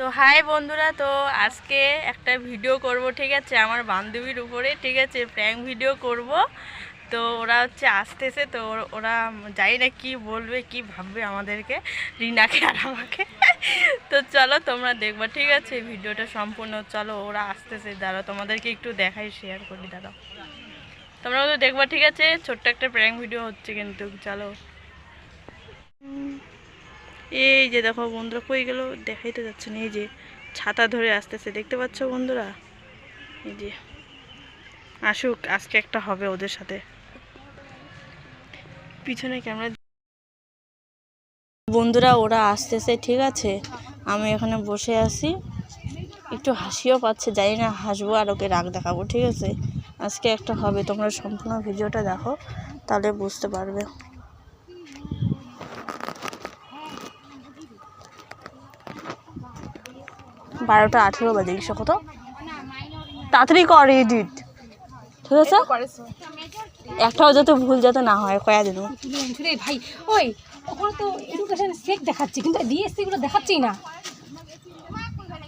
তো হাই বন্ধুরা, তো আজকে একটা ভিডিও করব, ঠিক আছে? আমার বান্ধবীর উপরে, ঠিক আছে? প্র্যাঙ্ক ভিডিও করব। তো ওরা হচ্ছে আসতেছে, তো ওর- জানি না কি বলবে, কি ভাববে আমাদেরকে, রিনাকে আর আমাকে। তো চলো তোমরা দেখবা, ঠিক আছে? ভিডিওটা সম্পূর্ণ, চলো ওরা আসতেছে। দাঁড়াও, তোমাদেরকে একটু দেখাই শেয়ার করি, দাঁড়াও। তোমরা তো দেখবা, ঠিক আছে? ছোট্ট একটা প্র্যাঙ্ক ভিডিও হচ্ছে কিন্তু, চলো। এই যে দেখো বন্ধুরা, কই গেল? দেখাইতে যাচ্ছে না, এই যে ছাতা ধরে আসতেছে, দেখতে পাচ্ছ বন্ধুরা? এই যে, আসুক, আজকে একটা হবে ওদের সাথে। পিছনে ক্যামেরা বন্ধুরা, ওরা আসতেছে, ঠিক আছে? আমি এখানে বসে আছি। একটু হাসিও পাচ্ছে, জানি না হাসবো আর ওকে রাগ দেখাবো, ঠিক আছে? আজকে একটা হবে, তোমরা সম্পূর্ণ ভিডিওটা দেখো, তাহলে বুঝতে পারবে। বারোটা আঠেরো বাজে গেছে কত তাড়াতাড়ি কর এডিট। ঠিক আছে? একটাও যাতে ভুল যাতে না হয় কয়া দিন রে ভাই ওই ওখানে তো এডুকেশন সেক দেখাচ্ছে কিন্তু ডিএসসি গুলো দেখাচ্ছেই না।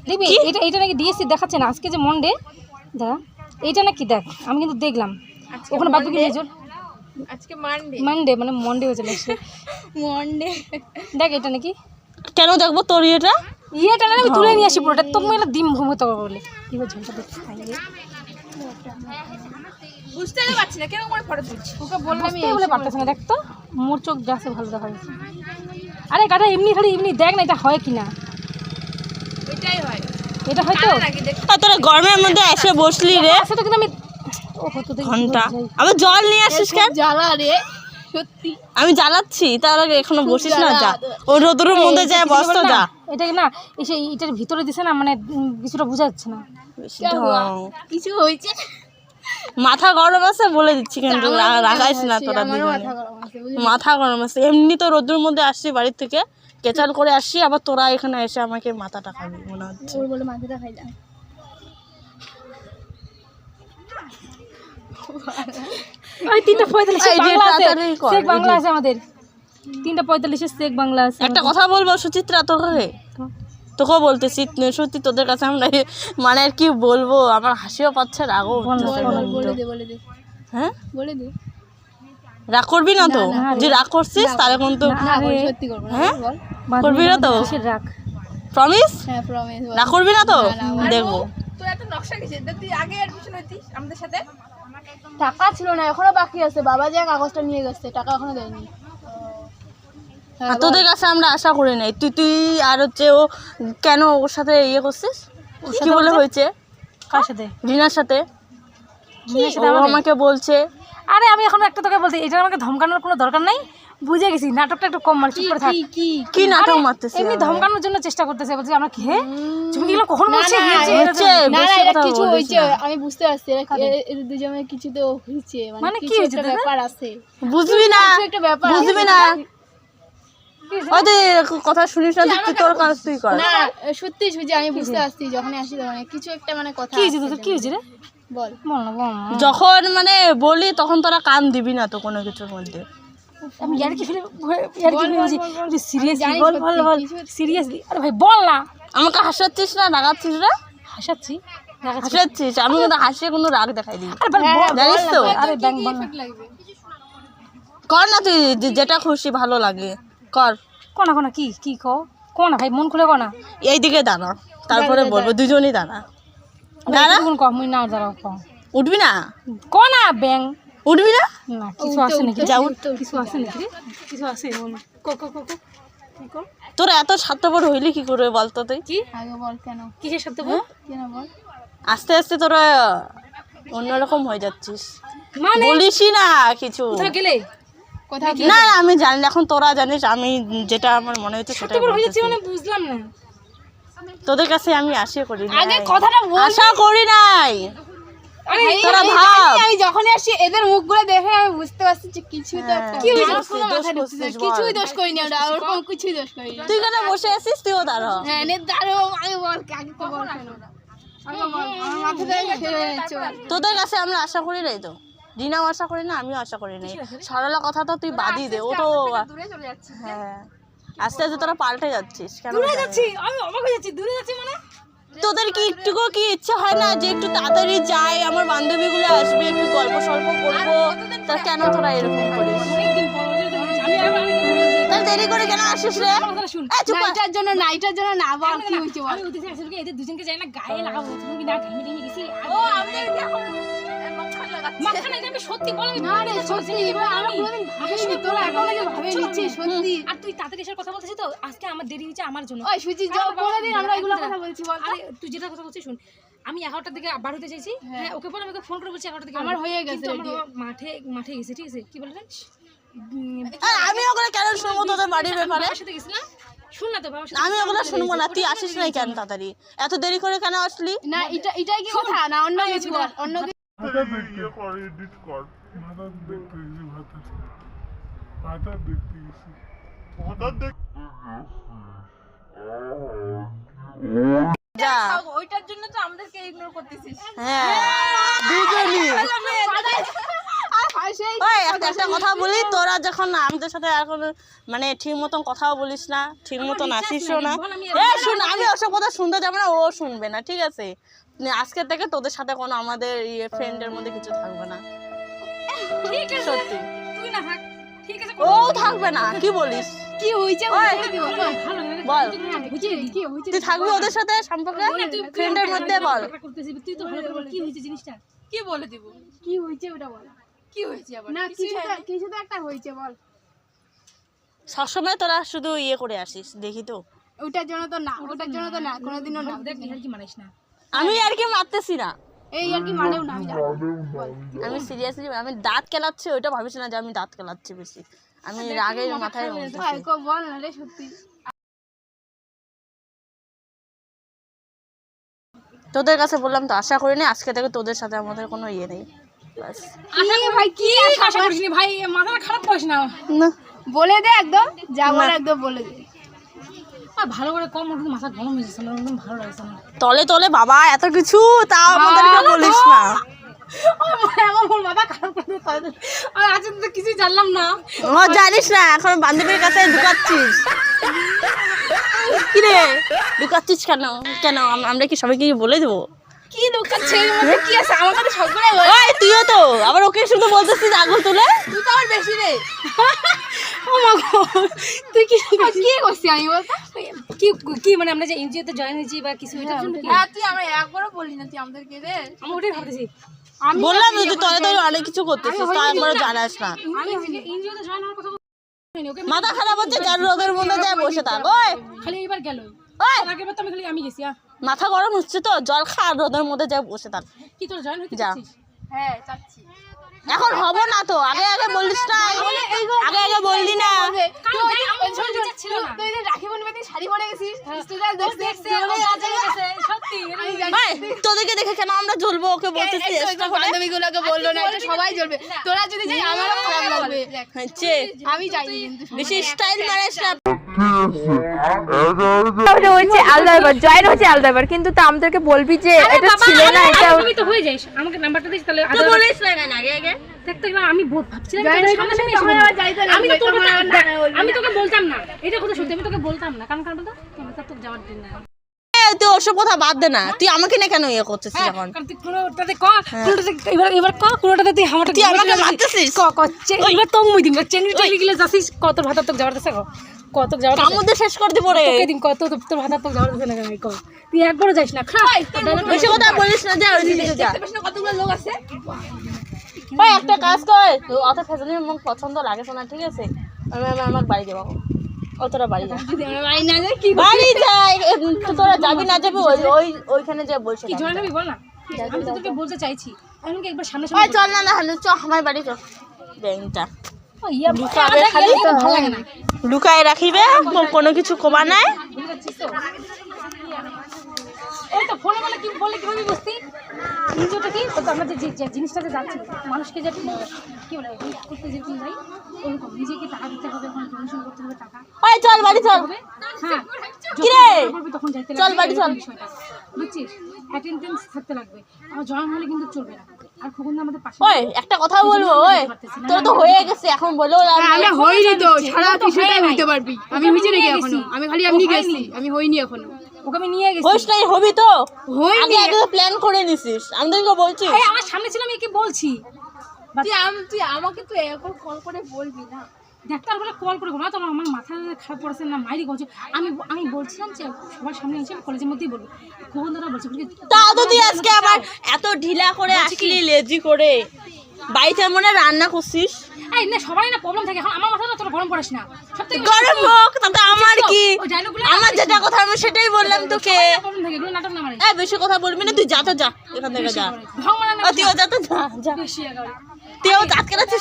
দেখবি? এটা এটা নাকি ডিএসসি দেখাচ্ছে না আজকে যে মন্ডে দাঁড়া এইটা নাকি দেখ আমি কিন্তু দেখলাম। ওখানে বাদ বাকি মেজর আজকে মানডে মানডে মানে মন্ডে হয়ে আসছে মন্ডে দেখ এটা নাকি। কেন দেখব তোর ইয়েটা? ইয়েটা না আমি তুলে নিয়ে আসি পুরোটা। তোকে মেলা ডিম ঘুমোতে হবে বলে। ঝোলটা দেখতে খাই বুঝতে তো পারছি না কেন করে ফটো তুলছি ওকে বললাম বুঝতেই বলে পারতেছে না দেখ তো। মোর চোখ যাচ্ছে ভালো দেখা যাচ্ছে। আরে কাটা এমনি খালি এমনি দেখ না এটা হয় কি না এটাই হয়। এটা হয়তো তোরা গরমের মধ্যে এসে বসলি রে। আসলে তো কিন্তু আমি ও ঘণ্টা। আবার জল নিয়ে আসিস কেন? জ্বালা রে। আমি জ্বালাচ্ছি তাহলে এখনও বসিস না যা। ও রোদুরের মধ্যে যায় বস তো যা। এটা না এসে এটার ভিতরে দিছে না মানে কিছুটা বোঝা যাচ্ছে না। কিছু হয়েছে? মাথা গরম আছে বলে দিচ্ছি কিন্তু রা- রাগাইস না তোরা মাথা গরম আছে এমনি তো রোদ্রের মধ্যে আসছি বাড়ির থেকে কেচাল করে আসছি আবার তোরা এখানে এসে আমাকে মাথাটা খাবি মনে হচ্ছে। বলে মাথাটা খাই ওই তিনটা পঁয়তাল্লিশে এই যে বাংলা আছে। তাড়াতাড়ি কর, শেখ এই বাংলা আছে আমাদের। তিনটা পঁয়তাল্লিশে শেখ বাংলা আছে একটা কথা বলব সুচিত্রা তোকে? তোকেও বলতেছি সত্যি তোদের কাছে আমরা মানে আর কি বলব আমার হাসিও পাচ্ছে রাগও হ্যাঁ? বলে দে। রাগ করবি না তো? যে রাগ করছিস তাহলে কিন্তু হ্যাঁ? করবি না তো? রাখ প্রমিস হ্যাঁ রাগ করবি না তো? দেখব। তুই একটা নকশা গেছিস তুই আগে অ্যাডমিশন হইতিস আমাদের সাথে? টাকা ছিল না এখনও বাকি আছে। বাবা যে কাগজটা নিয়ে গেছে টাকা এখনও দেয়নি। আর তোদের কাছে আমরা আশা করি নাই। তুই তুই আর হচ্ছে ও কেন ওর সাথে ইয়ে করছিস? কি বলে হয়েছে? কার সাথে? রিনার সাথে। ও আমাকে বলছে। আরে আমি এখন একটা তোকে বলছি এটা আমাকে ধমকানোর কোনো দরকার নাই। বুঝে গেছি নাটকটা একটু কম মার চুপ করে থাক। কি কি নাটক মারতেছে এমনি ধমকানোর জন্য চেষ্টা করতেছে বলছি আমরা কি হে? তুমি এগুলো কখন বলছি না, না এটা কিছু না। আমি বুঝতে পারছি এরা- এ- দুজনের কিছু তো হয়েছে মানে মানে কি দাদা? ব্যাপার আছে। বুঝবি না একটা ব্যাপার বুঝবি না। কথা শুনিস না তুই তোর কাজ তুই কর। না সত্যি সুজি আমি বুঝতে পারছি যখন আসি তখন কিছু একটা মানে কথা কি হয়েছে তোদের কি হয়েছে রে? বল। বল না বল যখন মানে বলি তখন তোরা কান দিবি না তো কোনো কিছুর মধ্যে। আমি ইয়ার কি ফিল্ম ইয়ার কি ফিল্ম সিরিয়াসলি বল বল। বল সিরিয়াসলি আরে ভাই বল না। আমাকে হাসাচ্ছিস না রাগাচ্ছিস রে হাসাচ্ছি। হাসাচ্ছিস? আমি কিন্তু হাসিয়ে কোনো রাগ দেখাই দিই আরে বল বল জানিস তো? আরে ব্যাংক বল কর না তুই যেটা খুশি ভালো লাগে। কর। কোনা কোনা কি কি কো কোনা ভাই মন খুলে কোনা এইদিকে দাঁড়া। তারপরে বলব দুজনই দাঁড়া। দাঁড়া। কোন কম মুই না দাঁড়াও কম উঠবি না? কোনা ব্যাং। উঠবি না? না কিছু আছে নাকি যা উঠ কিছু আছে নাকি কিছু কো কো কো কো? তোর এত স্বার্থপর হইলি কি করে বলতো তুই? কি? আগে বল কেন? কিসের কেন বল? আস্তে আস্তে তোরা অন্যরকম হয়ে যাচ্ছিস। মানে? বলিসই না কিছু। গেলে? না না আমি জানি না, এখন তোরা জানিস আমি যেটা আমার মনে হচ্ছে হয়ে বলতেছি। মানে বুঝলাম না। তোদের কাছে আমি আশা করি। আগে কথাটা আশা করি নাই। আমি আসি এদের মুখগুলো দেখে আমি বুঝতে পারছি যে কিছু তো বল। কিছুই দোষ করিনি ওরকম কিছুই দোষ করিনি। তুই কেন বসে আছিস? তুইও দাঁড়া। হ্যাঁ দাঁড়ো আগে বল আগে তো চল তোদের কাছে আমরা আশা করি নাই তো? রিনাও আশা করি না আমিও আশা করি নাই। সরলা কথা তো তুই বাদই দে ও তো হ্যাঁ। আস্তে আস্তে তোরা পাল্টে যাচ্ছিস কেন দূরে যাচ্ছি আমি অবাক হয়ে যাচ্ছি দূরে যাচ্ছি মানে? তোদের কি একটুকু কি ইচ্ছা হয় না যে একটু তাড়াতাড়ি যাই? আমার বান্ধবীগুলো আসবে একটু গল্প সল্প করব। তা কেন তোরা এরকম করিস? দেরি করে কেন আসিস রে। নাইটার জন্য নাইটার জন্য না বল কি হয়েছে বল। আমি উঠেছি আসলে কি এদের দুজনকে যাই না গায়ে লাগাবো তুমি কি না ঘেমে টেমে গেছি? ও আমি এখন মাখন লাগাচ্ছি। মাঝখানে এটা আমি সত্যি বল না রে সত্যি আমরা কোনোদিন ভাবিনি তোরা এখন আগে ভাবে নিচ্ছিস সত্যি। আর তুই তাড়াতাড়ি এসে কথা বলতেছিস তো? আজকে আমার দেরি হয়েছে আমার জন্য। ওই সুচি যাও কোনোদিন আমরা এগুলো কথা বলছি বল আরে তুই যেটা কথা বলছিস শুন। আমি এগারোটার দিকে বার হতে চাইছি। হ্যাঁ। ওকে বলে আমাকে ফোন করে বলছি এগারোটার দিকে আমার হয়ে গেছে মাঠে মাঠে গেছে ঠিক আছে? কি বললেন আমি ওগুলো কেন শুনব তোদের বাড়ির ব্যাপারে? সাথে গেছিলাম শুন না তো আমি ওগুলো শুনব না তুই আসিস নাই কেন তাড়াতাড়ি? এত দেরি করে কেন আসলি? না এটা এটাই কি কথা? না অন্য কিছু অন্য কিছু দেখতে গেছি দেখতে ওইটার জন্য তো আমাদেরকে ইগনোর করতেছিস। হ্যাঁ। দুজনই। একটা কথা বলি তোরা যখন আমাদের সাথে এখন মানে ঠিক মতন কথাও বলিস না ঠিক মতন আসিসও না। এ শুন আমি ওসব কথা শুনতে যাব না ও শুনবে না ঠিক আছে? আজকের থেকে তোদের সাথে কোনো আমাদের ইয়ে ফ্রেন্ডের মধ্যে কিছু থাকবে না। সত্যি। তুই না থাক। ঠিক আছে ও থাকবে না। কি বলিস? কি হয়েছে? বলে। তুই থাকবি ওদের সাথে সম্পর্কে? ফ্রেন্ডের মধ্যে বল। তুই তো ভালো করে কি হয়েছে জিনিসটা? কি বলে দিব? কি হয়েছে ওটা বল। কি হয়েছে আবার? না কিছু কিছু তো একটা হয়েছে বল। সবসময় তোরা শুধু ইয়ে করে আসিস দেখি তো। ওটার জন্য তো না ওটার জন্য তো না কোনোদিনও না। দেখ কি মানিস না। আমি আর কি মারতেছি না। এই আর কি মানেও না আমি সিরিয়াসলি আমি দাঁত কেলাচ্ছি ওইটা ভাবিস না যে আমি দাঁত কেলাচ্ছি বেশি। আমি রাগের মাথায় বলতেছি। ভাই কো বল না রে সত্যি। তোদের কাছে বললাম তো আশা করি না আজকে থেকে তোদের সাথে আমাদের কোনো ইয়ে নেই। ব্যাস। আশা ভাই কি আশা করিস নি ভাই মাথা খারাপ করিস না। না। বলে দে একদম যা বলে একদম বলে দে। ভালো করে কম ওর মাথা গরম যাচ্ছে। আমার একদম ভালো লাগছে তলে তলে বাবা এত কিছু তাও আমাদেরকে বলিস না। কিছুই জানলাম না জানিস না এখন বান্ধবীর কাছে কেন কেন আমরা কি সবাইকে বলে দেবো কি তুইও তো আবার ওকে শুধু বলতেছিস আগুন তুলে বেশি রে তুই কি কি করছি আমি বলতো কি কি মানে আমরা যে এনজিওতে জয়েন হয়েছি বা কিছু হ্যাঁ তুই আমরা একবারও বলি না তুই আমাদেরকে রে আমি ওটাই ভাবতেছি। বললাম তো তুই তলে তলে অনেক কিছু করতেছিস তা একবারও জানাস না। আমি এনজিওতে জয়েন হওয়ার কথা বলিনি, ওকে মাথা খারাপ হচ্ছে যার রোগের মধ্যে যায় বসে থাক। ওই! খালি এবার গেল। ওই! আগে তো আমি খালি আমি গেছি মাথা গরম হচ্ছে তো জল খা রোদের মধ্যে যায় বসে থাক। কি তোর জয়েন হতে যা। হ্যাঁ চাচ্ছি এখন হব না তো। আগে আগে বলিস না। আগে আগে বললি না। তোদেরকে দেখে কেন আমরা জ্বলবো? ওকে বলতেছি বান্ধবীগুলোকে বলল না এটা সবাই জ্বলবে। তোরা যদি যাই আমারও খারাপ লাগবে। আমি যাইনি বেশি স্টাইল মারিস না। হচ্ছে আলাদা ব্যাপার জয়েন হচ্ছে আলাদা ব্যাপার কিন্তু তা আমাদেরকে বলবি যে এটা ছিল না এটা তুমি তো হয়ে যাইস। আমাকে নাম্বারটা দিস তাহলে তুই বলিস না কেন আগে আগে? দেখতে আমি ভাবছিলাম জয়েন তোদের হয়ে সামনে সামনে তখন এসে আবার বলব। যাইতে আমি তো লাগবে, তোর তখন কথা আবার না বলবি আমি তোকে বলতাম না। এটা কথা সত্যি আমি তোকে বলতাম না। কারণ কারণ তো তোমার তো যাওয়ার দিন না তুই ওসব কথা বাদ দে না। তুই আমাকে না কেন ইয়ে করছিস এখন? কোনোটাতে ক কোনোটাতে এবার এবার ক কোনোটাতে তুই আমাকে মারতেছিস? ক ক এবার তো মুই দিম চেঙ্গি চেঙ্গি গিলে যাসিস কত ভাত তোকে যাওয়ার দেশে কত মধ্যে শেষ করে দিব রে। তোকে দিম কত তো- তোর ভাত তোকে যাওয়ার দেশে না কেন ক তুই একবারও যাইস না বেশি কথা বলিস না যা ওই দিকে যা। কতগুলো লোক আছে? ওই একটা কাজ কর। তো অত ফেজলির মুখ পছন্দ লাগে না ঠিক আছে? আমি আমি আমার বাড়ি যাব। তোরা বাড়ি যা বাড়ি না যায় কি বাড়ি যাই। তোরা যাবি না যাবি ওই ওই ওইখানে যা বলছে কি জয়েন বল না। আমি তো তোকে বলতে চাইছি। আমি একবার সামনে সামনে চল না না হলে চ আমার বাড়ি চল। ব্যাংকটা না। লুকায় রাখিবে কোনো কিছু কমা নাই। জিনিসটাতে যাচ্ছি মানুষকে যে কি বলে করতে যেরকম যাই ওরকম নিজেকে টাকা দিতে হবে ডোনেশন করতে হবে টাকা চল বাড়ি চল। হ্যাঁ। কি রে? যখন করবি তখন যাইতে চল বাড়ি চল। বুঝছিস? অ্যাটেন্ডেন্স থাকতে লাগবে। আমার জয়েন হলে কিন্তু চলবে না। ওই একটা কথা বলব ওই তোর তো হয়ে গেছে এখন। আমি হইনি তো সারা তো কিছুটাই হয়ে হইতে পারবি। আমি ওকে হইছি নাকি এখনও আমি খালি এমনি গেছি আমি হইনি এখনও। ওকে আমি নিয়ে গেছি। হোস নাই হবি তো? হইনি। আগে আগে প্ল্যান করে নিছিস। আমি তোকে বলছি এই আমার সামনে ছিল আমি কি বলছি। তুই আমাকে তো এখন কল করে বলবি না। ডাক্তার বলে কল করে না তোমার আমার মাথা খারাপ পড়েছে না মাইরি করছে। আমি আমি বলছিলাম যে সবার সামনে এসে কলেজের মধ্যেই বলব। খোকন দাদা বলছে তাও তো তুই আজকে আবার এত ঢিলা করে আসলি লেজি করে। বাড়িতে মনে রান্না করছিস? এই না সবাই না প্রবলেম থাকে। এখন আমার মাথাটা তোর গরম পড়িস না। গরম হোক তাতে আমার কি? আমার যেটা কথা আমি সেটাই বললাম তোকে। প্রবলেম থাকে এগুলো নাটক না মারে এই বেশি কথা বলবি না তুই যা তো যা এখান থেকে যা। তুইও যা। তো যা যা। দাঁত কেনাচ্ছে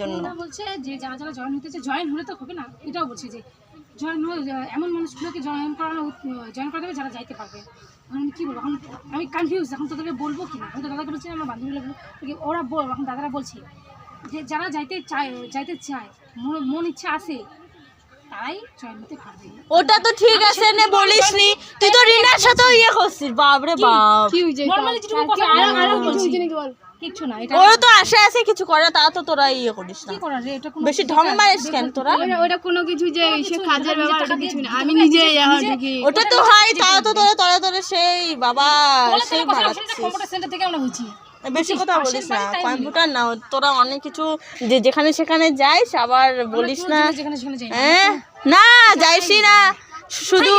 জন্য। বলছে যে যারা যারা জয়েন হতেছে জয়েন হলে তো হবে না এটাও বলছে যে জয়েন এমন মানুষগুলোকে জয়েন করানো জয়েন করা যারা যাইতে পারবে। আমি কি বলব? এখন আমি কনফিউজ এখন তোদেরকে বলব কি না? আমি তো দাদাকে বলছি আমার ওরা বল এখন দাদারা বলছে যে যারা যাইতে চায় যাইতে চায় মন- মন ইচ্ছা আছে তাই জয়েন হতে পারবে। ওটা তো ঠিক আছে নে বলিস নি তুই তো রিনার সাথেও ইয়ে করছিস বাপরে বাপ। কি হইছে নর্মালি যেটুকু কথা আরও আরও বলছি কিচ্ছু না এটা ওরও তো আশা আছে কিছু করে তা তো তোরা ইয়ে করিস না। কি করার রে এটা কোনো বেশি ঢং মারিস কেন তোরা? ওটা- কোনো কিছু যে সে কাজের ব্যাপার ওটা কিছু না। আমি নিজে ওটা তো হয় তাও তো তোরা তোরা তোরা সেই বাবা সেই কম্পিউটার সেন্টার থেকে আমরা হয়েছি বেশি কথা বলিস না। কম্পিউটার না তোরা অনেক কিছু যে যেখানে সেখানে যাইস আবার বলিস না। যেখানে সেখানে যাই হ্যাঁ? না যাইসই না। শুধু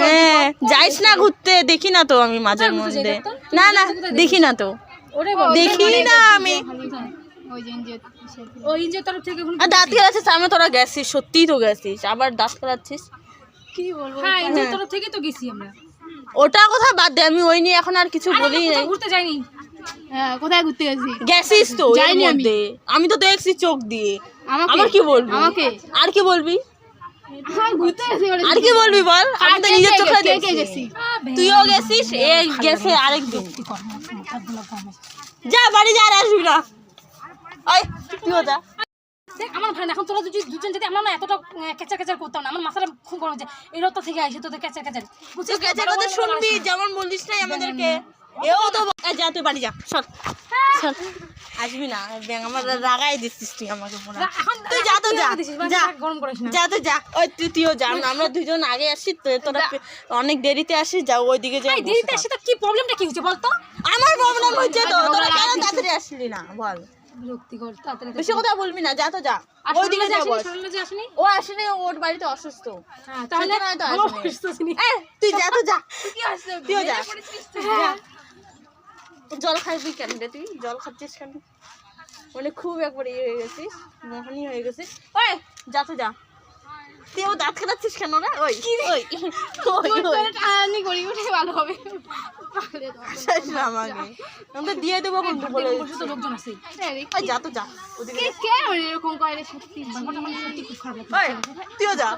হ্যাঁ যাইস না ঘুরতে দেখি না তো আমি মাঝে মধ্যে। না না দেখি না তো। ওরে দেখি না আমি। দাঁত তোরা গেছিস সত্যিই তো গেছিস আবার দাঁত খেলাচ্ছিস কি বলব? হ্যাঁ এই যে তরফ থেকে তো গেছি আমরা। ওটা কথা বাদ দে আমি ওই নিয়ে এখন আর কিছু বলি ঘুরতে যাইনি। হ্যাঁ কোথায় ঘুরতে গেছি? গেছিস তো এর আমি। মধ্যে আমি তো দেখছি চোখ দিয়ে। কি বলবি? আমাকে? আর কি বলবি হ্যাঁ ঘুরতে গেছি ওটা আর কি বলবি বল? আমি তো নিজের চোখে দেখছি। তুইও গেছিস এ গেছে আরেকদিন কি করব মাথাগুলো গরম আছে। যা বাড়ি যা আর আসবি না। ওই তুইও যা দেখ আমার ভাই এখন তোরা দুজন দুজন যদি আমরা না এতটা ক্যাচার ক্যাচার করতাম না আমার মাথাটা খুব গরম হচ্ছে এই রক্ত থেকে আইসে তোদের ক্যাচার ক্যাচার তুই গেছে কথা শুনবি যেমন বলিস নাই আমাদেরকে। এও তো যা তুই বাড়ি যা সর সর আসবি না ব্যাং আমার রাগাই দিচ্ছিস তুই আমাকে পুরো। তুই যা তো যা যা গরম করিস না। যা তো যা ওই তুই তুইও যা আমরা- দুজন আগে আসি তোরা অনেক দেরিতে আসিস যা ওইদিকে যা এই দেরিতে এসে তো কি প্রবলেমটা কি হচ্ছে বলতো? আমার প্রবলেম হচ্ছে তো তোরা কেন তাড়াতাড়ি আসলি না বল। বিরক্তিকর তাড়াতাড়ি বেশি কথা বলবি না যা তো যা আর ওইদিকে যা বস। সরলা যে আসেনি? ও আসেনি ওর বাড়িতে অসুস্থ। হ্যাঁ তাহলে তুই যা তো যা। তুইও যা। জল খাইবি কেন রে তুই? জল খাচ্ছিস কেন? মানে খুব একবার ইয়ে হয়ে গেছিস মোহনী হয়ে গেছিস। ওই যা তো যা। তুইও দাঁত খেলাচ্ছিস কেন রে? ওই ওই ওই ওই। টানি করি উঠে ভালো হবে। না আমাকে তো দিয়ে দেবো কিন্তু বলে বসে তো লোকজন আছে। ওই যা তো যা। ওদিকে কে এরকম করে রে? সত্যি ব্যাপারটা মানে সত্যি খুব খারাপ ওই তুইও যা।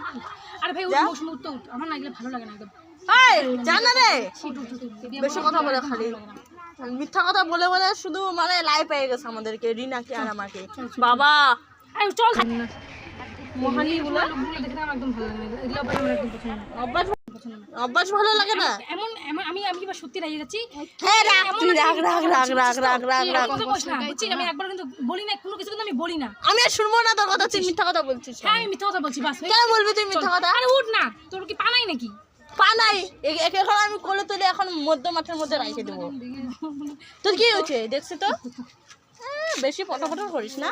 আরে ভাই। মৌসুম উঠতে উঠ আমার না গেলে ভালো লাগে না একদম। ওই যা না রে। বেশি কথা বলে খালি। মিথ্যা কথা বলে বলে শুধু মানে লাই পেয়ে গেছে আমাদেরকে রিনাকে আর আমাকে। বাবা! চল। মহানি গুলো একদম ভালো লাগে এগুলো একদম পছন্দ না। অভ্যাস অভ্যাস ভালো লাগে না? এমন আমি আমি এবার সত্যি রাগে গেছি হ্যাঁ রাগ তুই রাগ রাগ রাগ রাগ রাগ রাগ রাগ। কথা বলিস না। বুঝছিস? আমি একবার কিন্তু বলি না কোনো কিছু কিন্তু আমি বলি না। আমি আর শুনব না তোর কথা তুই মিথ্যা কথা বলছিস হ্যাঁ আমি মিথ্যা কথা বলছি বাস। কেন বলবি তুই মিথ্যা কথা? আরে উঠ না তোর কি পানাই নাকি? পা নাই। একে এখন আমি কোলে তুলে এখন মধ্য মাঠের মধ্যে রাখে দেবো। তোর কি হয়েছে? দেখছি তো। বেশি করিস না।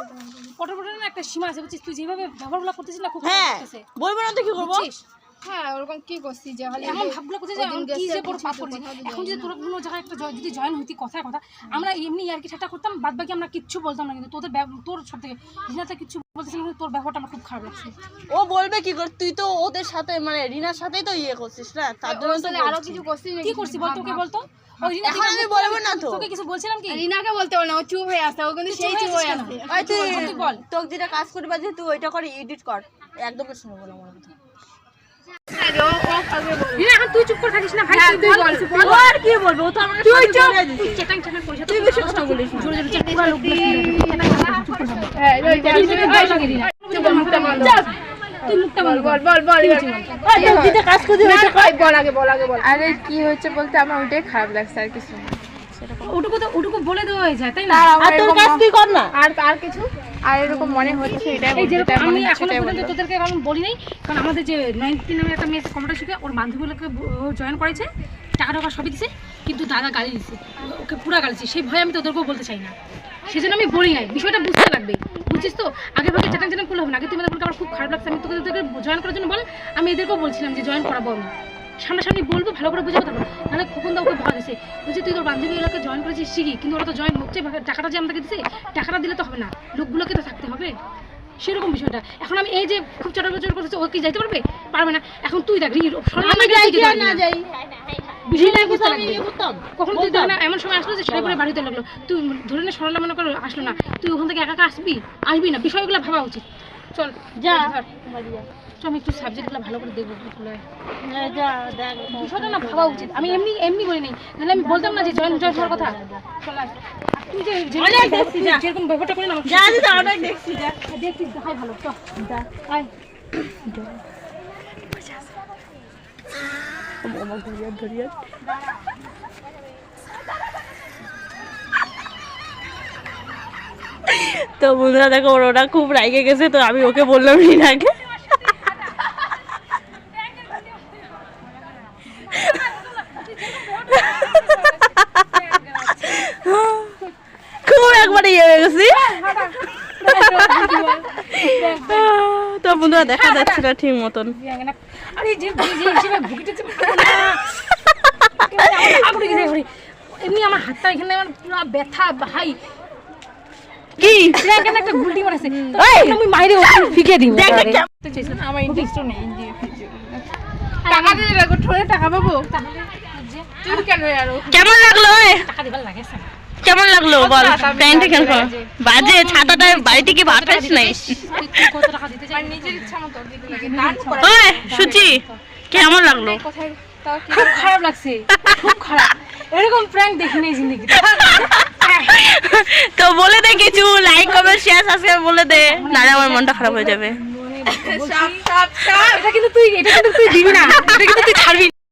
একটা সীমা আছে বুঝছিস? তুই যেভাবে ব্যবহারগুলো করতেছিস না খুব হ্যাঁ। বলব না তো কি করব? হ্যাঁ ওরকম কি করছি যে খালি এমন ভাবগুলো করছিস যে আমি কি যে বড় পাপ করছি। এখন যদি তোরা কোনো জায়গায় একটা জ- যদি জয়েন হইতি কথায় কথা আমরা এমনি আর কি ঠাট্টা করতাম বাদ বাকি আমরা কিচ্ছু বলতাম না কিন্তু তোদের তোর সব থেকে রিনাতে কিচ্ছু বলতেছিস তোর ব্যবহারটা আমার খুব খারাপ লাগছে। ও বলবে কি কর? তুই তো ওদের সাথে মানে রিনার সাথেই তো ইয়ে করছিস না? তার জন্য তো আরও কিছু করছি কি করছি বল তোকে বলতো? এখন আমি বলব না তো। তোকে কিছু বলছিলাম কি? রিনাকে বলতে না ও চুপ হয়ে আসে ও কিন্তু সেই চুপ হয়ে আসে ওই তুই তুই বল। তোকে যেটা কাজ করবা যে তুই ওইটা করে এডিট কর একদম শুনব না। আমার কথা তুই চুপ করে থাকিস না? ভাই তুই বল ও আর কি বলব? ও তো আমাকে তুই তুই চেটাং চেটাং করিস তুই বেশি কথা বলিস জোরে জোরে চেক আরে কি হচ্ছে বলতে আমার ওইটাই খারাপ লাগছে আর কিছু ওটুকু তো ওটুকু বলে দেওয়া হয়ে যায় তাই না? আর তোর কাজ তুই কর না। আর আর কিছু? আর এরকম মনে হচ্ছে এটাই এই বলতে যেরকম তাই মনে আমি এখনও পর্যন্ত তোদেরকে এখন বলি নাই কারণ আমাদের যে নাইনটি নামে একটা মেয়ে কম্পিউটার শিখে ওর বান্ধবীগুলোকে জয়েন করেছে টাকা টাকা সবই দিছে কিন্তু দাদা গালি দিছে ওকে পুরা গালিছে সেই ভয়ে আমি তোদেরকেও বলতে চাই না। সেজন্য আমি বলি নাই বিষয়টা বুঝতে লাগবে বুঝছিস তো? আগে ভাগে চ্যাটাং চ্যাটাং করলে হবে না। আগে তুই আমাদের আমার খুব খারাপ লাগছে। আমি তোকে তোকে জয়েন করার জন্য বল আমি এদেরকেও বলছিলাম যে জয়েন করাবো আমি। সামনাসামনি বলব ভালো করে বুঝাবো তারপর নাহলে খোকন দা ওকে ভয় দিছে বলছে তুই তোর বান্ধবী এলাকা জয়েন করেছিস শিখি কিন্তু ওরা তো জয়েন হচ্ছে টাকাটা যে আমাকে দিছে টাকাটা দিলে তো হবে না। লোকগুলোকে তো থাকতে হবে। সেরকম বিষয়টা। এখন আমি এই যে খুব চটা চট করতেছে ও কি যাইতে পারবে? পারবে না। এখন তুই দেখ আমি যাই না যাই? এমন সময় আসলো যে সেটা করে বাড়িতে লাগল তুই ধরে না সরলা মনে করো আসলো না। তুই ওখান থেকে একা আসবি? আসবি না বিষয়গুলো ভাবা উচিত। চল যা। চল আমি একটু সাবজেক্টগুলো ভালো করে দেখব বিষয়টা না ভাবা উচিত। আমি এমনি এমনি বলি নাই। নাহলে আমি বলতাম না যে জয়েন জয়েন হওয়ার কথা? চল তুই যে যেরকম- ব্যাপারটা করলি না দেখাই ভালো চল আয় তো বন্ধুরা দেখো ওর ওরা খুব রাগে গেছে তো আমি ওকে বললাম রিনাকে খুব একবারে ইয়ে হয়ে গেছি। তো বন্ধুরা দেখা যাচ্ছে না ঠিক মতন। আরে যে যে হিসেবে ভুগিতেছে এমনি আমার হাতটা এখানে আমার পুরো ব্যথা ভাই। কি? এখানে একটা গুলটি মারাছে। আমি মাইরে ওকে ফিকে দিই দেখ দেখ আমার ইন্টারেস্ট নেই টাকা দিয়ে রাখো ঠোরে টাকা পাবো। কেন লাগল টাকা দিবার লাগে কেমন লাগল বল? প্যান্টে কেন বাজে ছাতাটা বাড়িতে কি ভাত খাইস নাই? ওই সুচি কেমন লাগল? খুব খারাপ লাগছে খুব খারাপ। এরকম প্র্যাঙ্ক দেখিনি জিন্দগিতে। তো বলে দে কিছু লাইক কমেন্ট শেয়ার সাবস্ক্রাইব বলে দে। নাহলে আমার মনটা খারাপ হয়ে যাবে। এটা কিন্তু তুই এটা কিন্তু তুই দিবি না। এটা কিন্তু তুই ছাড়বি